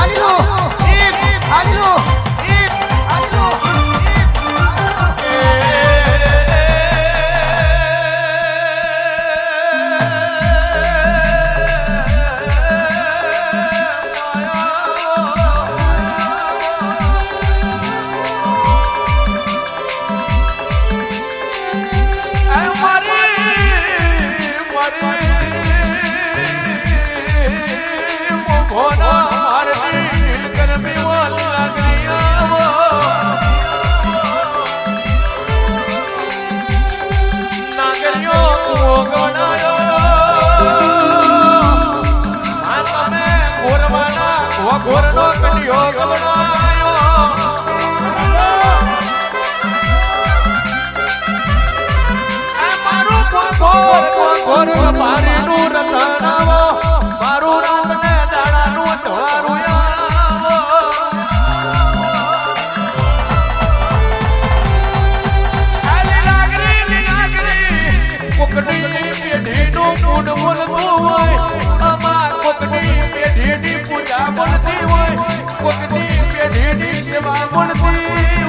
તાલીનો પૂજા બનતી હોય કોકની પેઢીની સેવા બનતી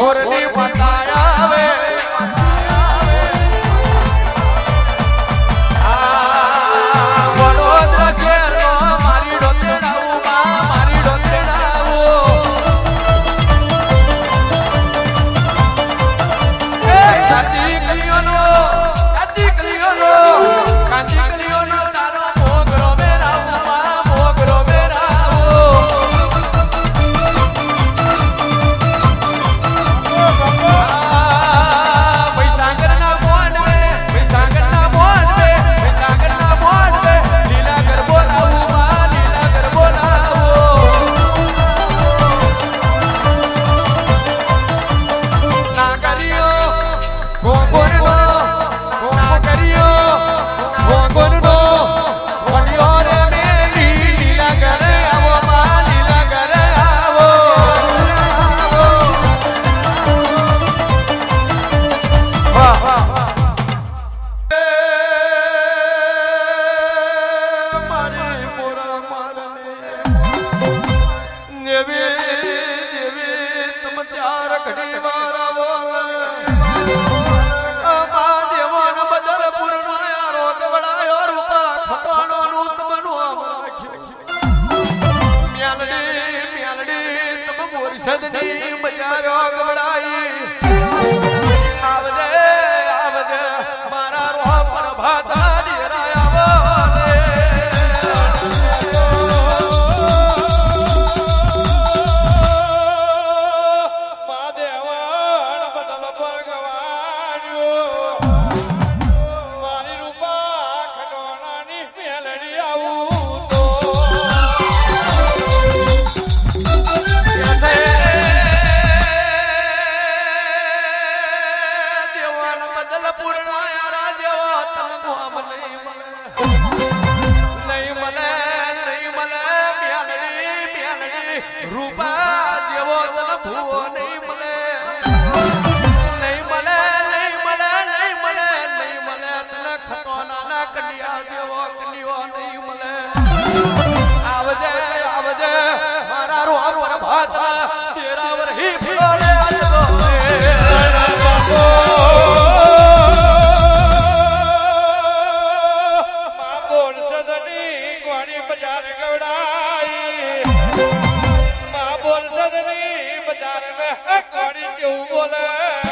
મોરની પતાયા ભાતરા તેરાવર હી ફ્લોરે આજો કોણી જેવું બોલે.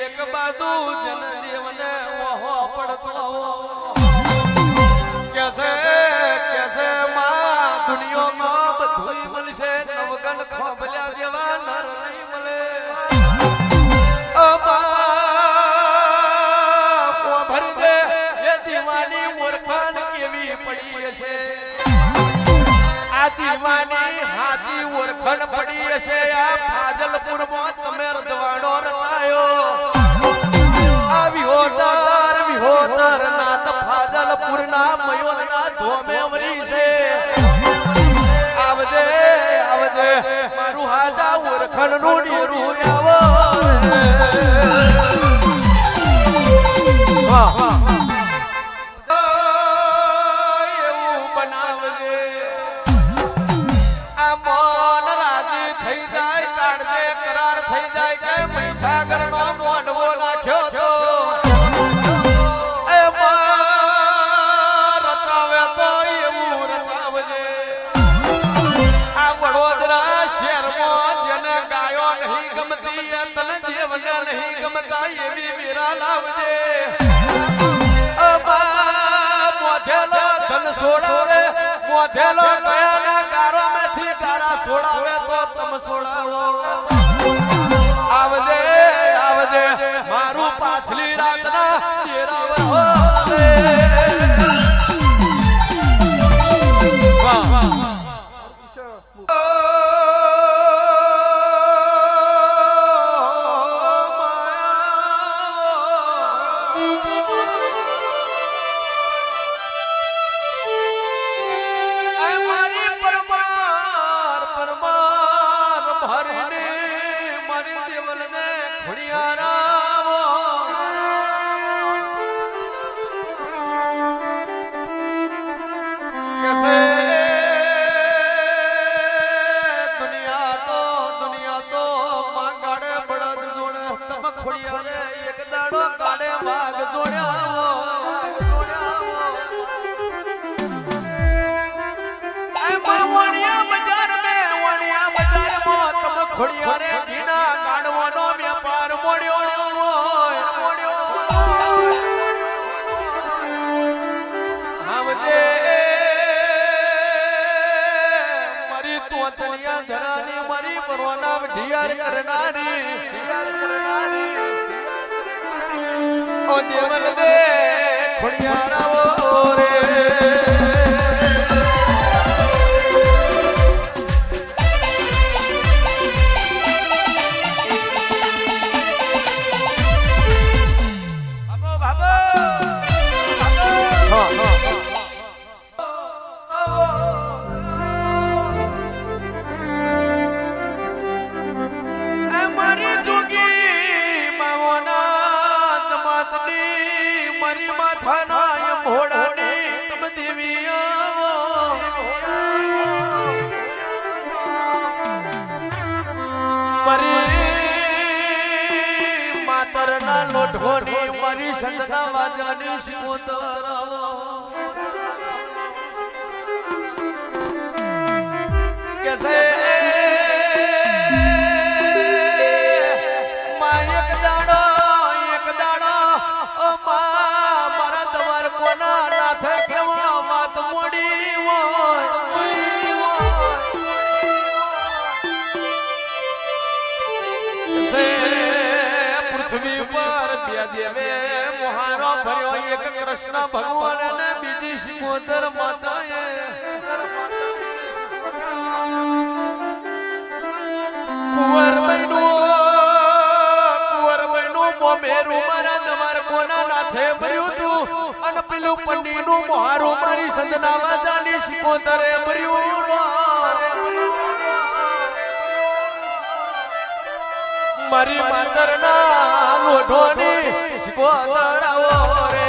એક બાજુ જનદેવને ઓહો પડતો કેસે કેસે માં, દુનિયામાં બધુંય મળશે. નવગન ખોબલ્યા જેવા નર હશે આ દીવાની હાચી ઓળખણ પડી હશે. આ ફાજલપુરમાં તમે રજવાડો રચાયો. આ વિહોતર વિહોતર ના મયોલ ના ધોમે વરી છે. આવજે આવજે, મારું હાજા ઓળખણનું નીરું આવો વાહ ગમતા એવી મીરા લાવજે મોધેલો ધન સોડાવે મોધેલો કયાના ગારોમાંથી ગારા સોડાવે તો તમ સોડાવો આવજે આવજે, મારું પાછલી રાતના ડેરાવર હોવે. ભરીને મારી દેવલને ખોડિયારાવો તોતલિયા ધરાની મારી પરવાના ઢિયાર કરનારી. ઓ દેવલ દે ખોડિયારાઓ રે. લોઢોની મારી સંતના વાજાની સિમોતર કે મોહારો ભર્યો એક કૃષ્ણ ભગવાન અને બીજી સિમોદર માતાએ. કુંવર બન્યું કુંવર બન્યું, મોમેરું મારા તમાર કોના નાથે ભર્યું તું? અને પેલું પંડીનું મોહારું મારી સંદના માતાની સિંહોદરે ભર્યું મારી માતરના લોઢોની આવો રે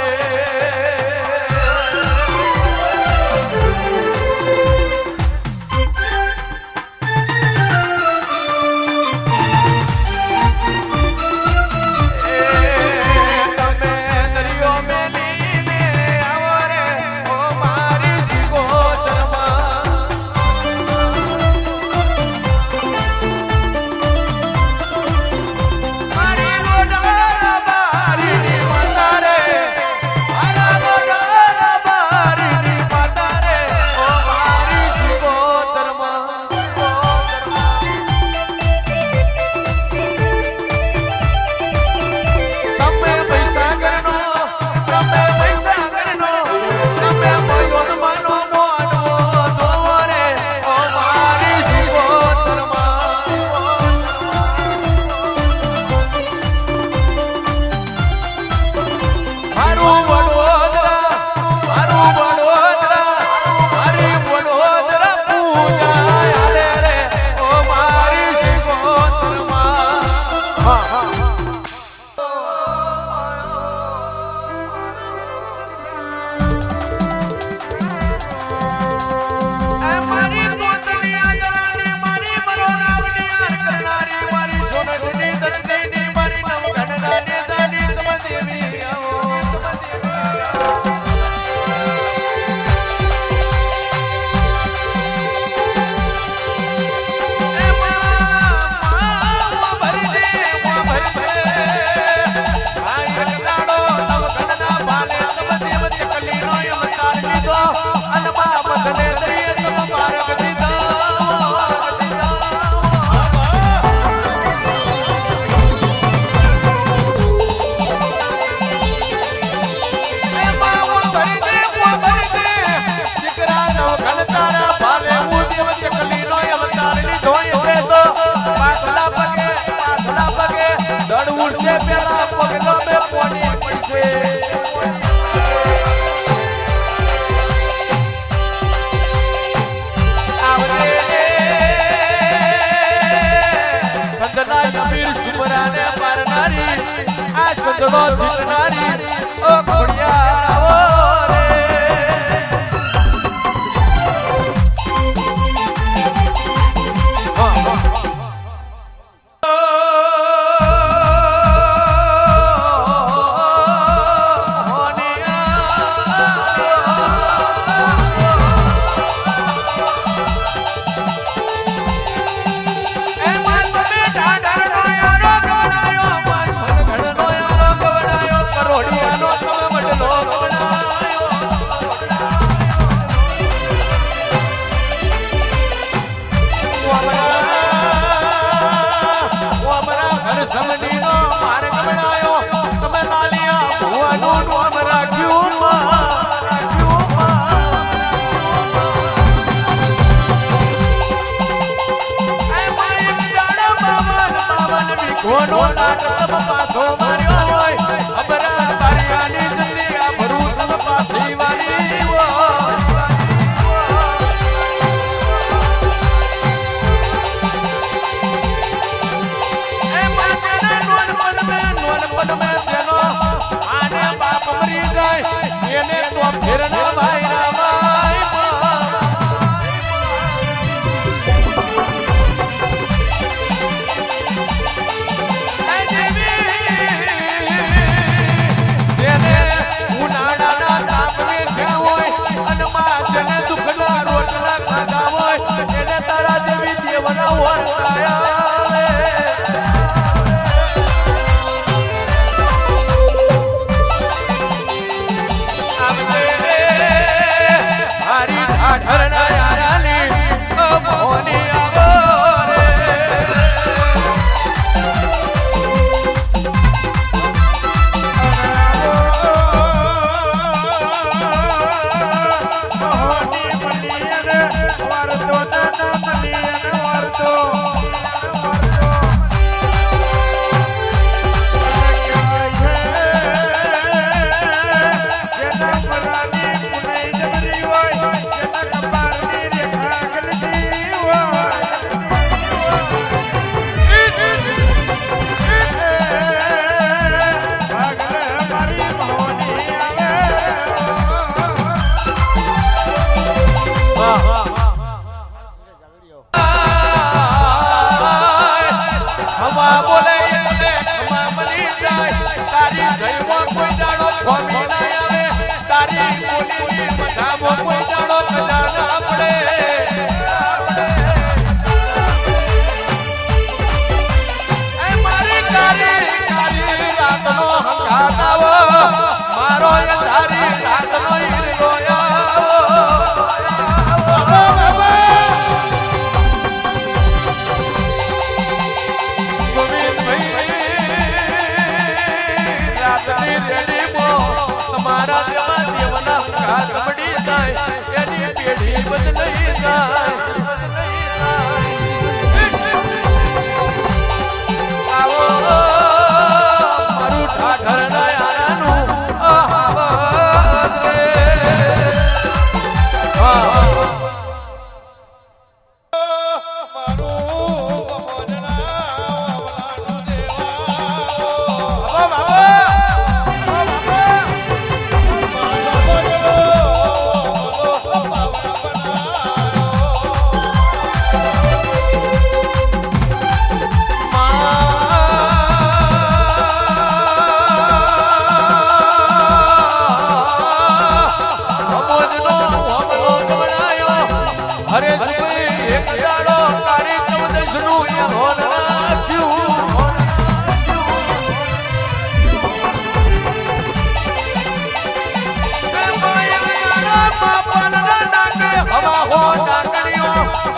Maria.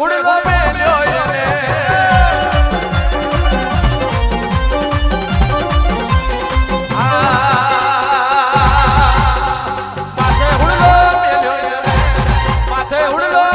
હુડલો મેલ્યો એને. માથે હુડલો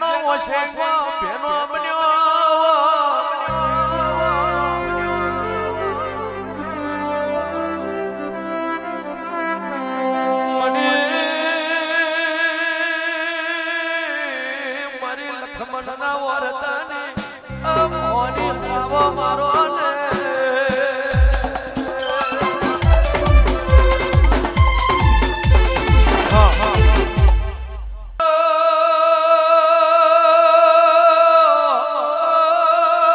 那我先逛，